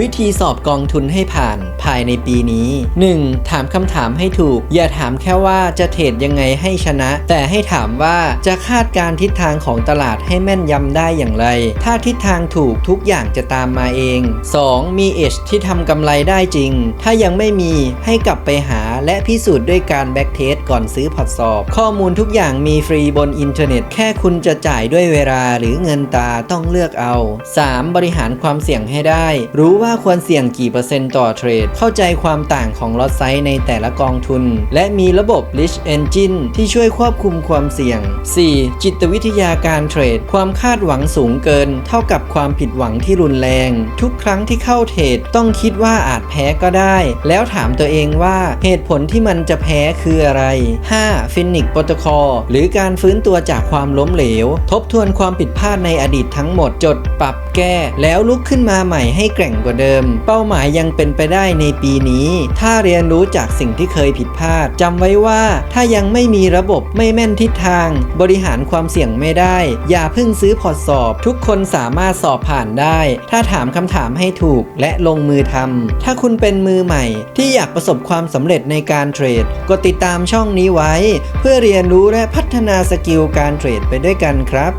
วิธีสอบกองทุนให้ผ่านภายในปีนี้ 1. ถามคำถามให้ถูก อย่าถามแค่ว่าจะเทรดยังไงให้ชนะ แต่ให้ถามว่าจะคาดการณ์ทิศทางของตลาดให้แม่นยำได้อย่างไร ถ้าทิศทางถูกทุกอย่างจะตามมาเอง 2. มีเอชที่ทำกำไรได้จริง ถ้ายังไม่มีให้กลับไปหาและพิสูจน์ด้วยการแบ็กเทสก่อนซื้อพอร์ตสอบ ข้อมูลทุกอย่างมีฟรีบนอินเทอร์เน็ต แค่คุณจะจ่ายด้วยเวลาหรือเงินตาต้องเลือกเอา 3. บริหารความเสี่ยงให้ได้ รู้ว่าควรเสี่ยงกี่เปอร์เซ็นต์ต่อเทรด เข้าใจความต่างของล็อตไซส์ในแต่ละกองทุน และมีระบบ Rich Engine ที่ช่วยควบคุมความเสี่ยง 4. จิตวิทยาการเทรด ความคาดหวังสูงเกิน เท่ากับความผิดหวังที่รุนแรง ทุกครั้งที่เข้าเทรดต้องคิดว่าอาจแพ้ก็ได้ แล้วถามตัวเองว่าเหตุผลที่มันจะแพ้คืออะไร 5. Phoenix Protocol หรือการฟื้นตัวจากความล้มเหลว ทบทวนความผิดพลาดในอดีตทั้งหมดจดปรับแก้ แล้วลุกขึ้นมาใหม่ให้แกร่งกว่าเดิม เป้าหมายยังเป็นไปได้ในปีนี้ ถ้าเรียนรู้จากสิ่งที่เคยผิดพลาดจำไว้ว่าถ้ายังไม่มีระบบไม่แม่นทิศทาง บริหารความเสี่ยงไม่ได้ อย่าเพิ่งซื้อพอร์ตสอบ ทุกคนสามารถสอบผ่านได้ ถ้าถามคำถามให้ถูกและลงมือทำถ้าคุณเป็นมือใหม่ ที่อยากประสบความสำเร็จในการเทรดกดติดตามช่องนี้ไว้ เพื่อเรียนรู้และพัฒนาสกิลการเทรดไปด้วยกันครับ